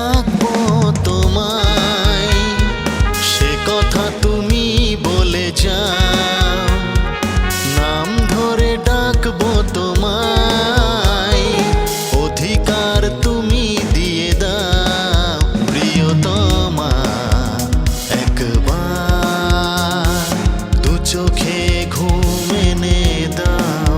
রাখব তোমায়। সে কথা তুমি বলে যাও। নাম ধরে ডাকবো তোমায়। অধিকার তুমি দিয়ে দাও, প্রিয়তমা। একবার দু চোখে ঘুমে দাও।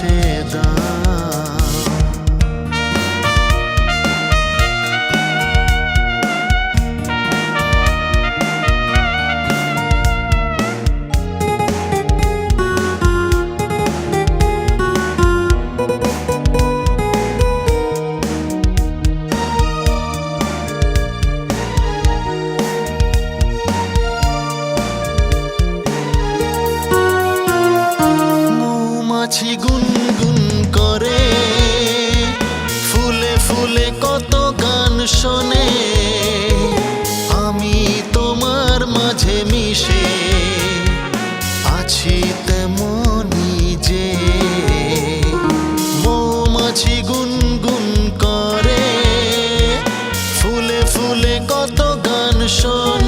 সে দা গুনগুন করে। ফুলে ফুলে কত গান শোনে। আমি তোমার মাঝে মিশে। আছি তেমনি যে। মৌমাছি গুনগুন করে। ফুলে ফুলে কত গান শোনে।